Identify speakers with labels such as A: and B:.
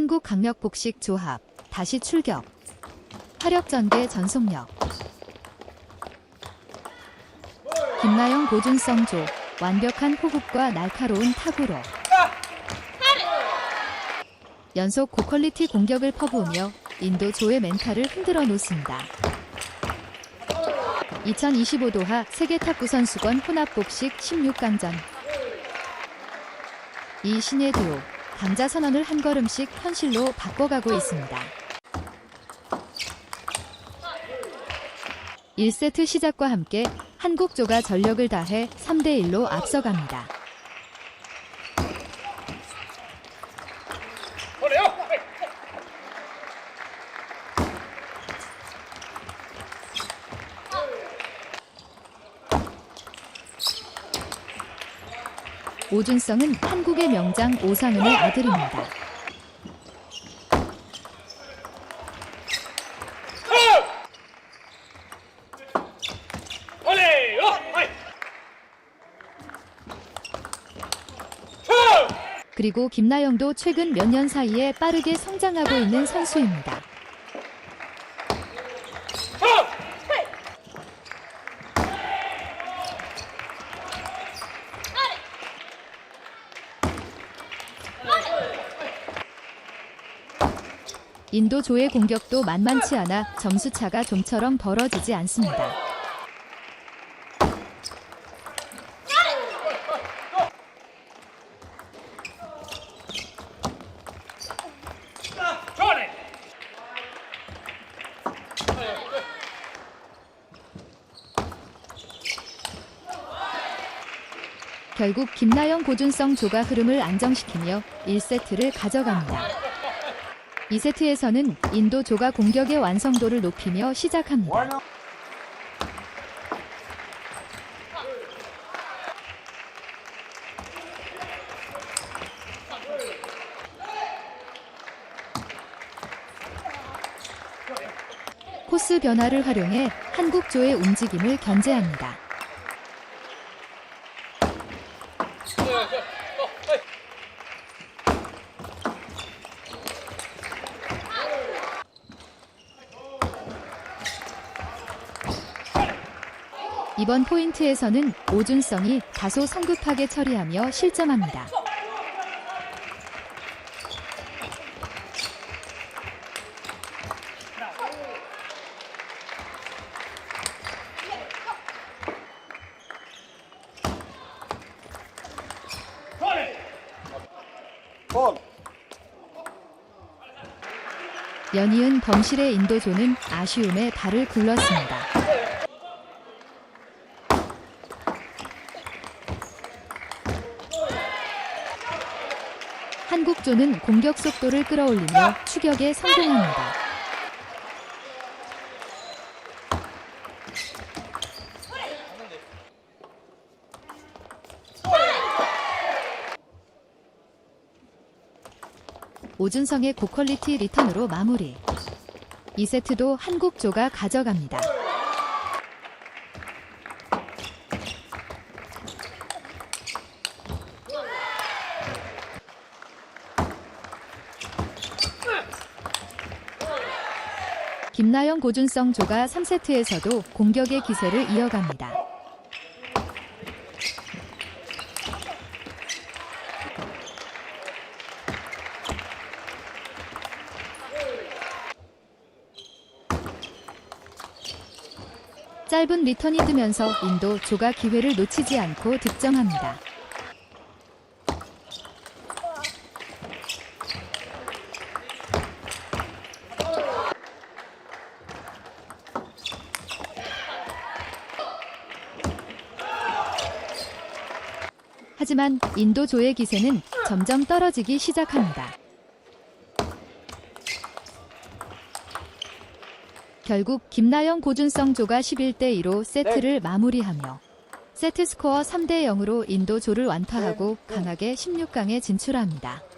A: 한국 강력 복식 조합 다시 출격. 화력 전개 전속력. 김나영 고준성조 완벽한 호흡과 날카로운 타구로 연속 고퀄리티 공격을 퍼부으며 인도 조의 멘탈을 흔들어 놓습니다. 2025 도하 세계 탁구 선수권 혼합 복식 16강전 이 신의 듀오 강자 선언을 한 걸음씩 현실로 바꿔가고 있습니다. 1세트 시작과 함께 한국조가 전력을 다해 3대 1로 앞서갑니다. 오준성은 한국의 명장 오상은의 아들입니다.
B: 어! 쳐!
A: 그리고 김나영도 최근 몇 년 사이에 빠르게 성장하고 있는 선수입니다. 인도 조의 공격도 만만치 않아 점수차가 좀처럼 벌어지지 않습니다. 결국 김나영 고준성 조가 흐름을 안정시키며 1세트를 가져갑니다. 2세트에서는 인도 조가 공격의 완성도를 높이며 시작합니다. 코스 변화를 활용해 한국조의 움직임을 견제합니다. 이번 포인트에서는 오준성이 다소 성급하게 처리하며 실점합니다. 연이은 범실의 인도조는 아쉬움에 발을 굴렀습니다. 한국조는 공격 속도를 끌어올리며 추격에 성공합니다. 오준성의 고퀄리티 리턴으로 마무리. 2세트도 한국조가 가져갑니다. 김나영 고준성 조가 3세트에서도 공격의 기세를 이어갑니다. 짧은 리턴이 뜨면서 인도 조가 기회를 놓치지 않고 득점합니다. 하지만 인도 조의 기세는 점점 떨어지기 시작합니다. 결국 김나영 고준성 조가 11대 2로 세트를 마무리하며 세트 스코어 3대 0으로 인도 조를 완파하고 강하게 16강에 진출합니다.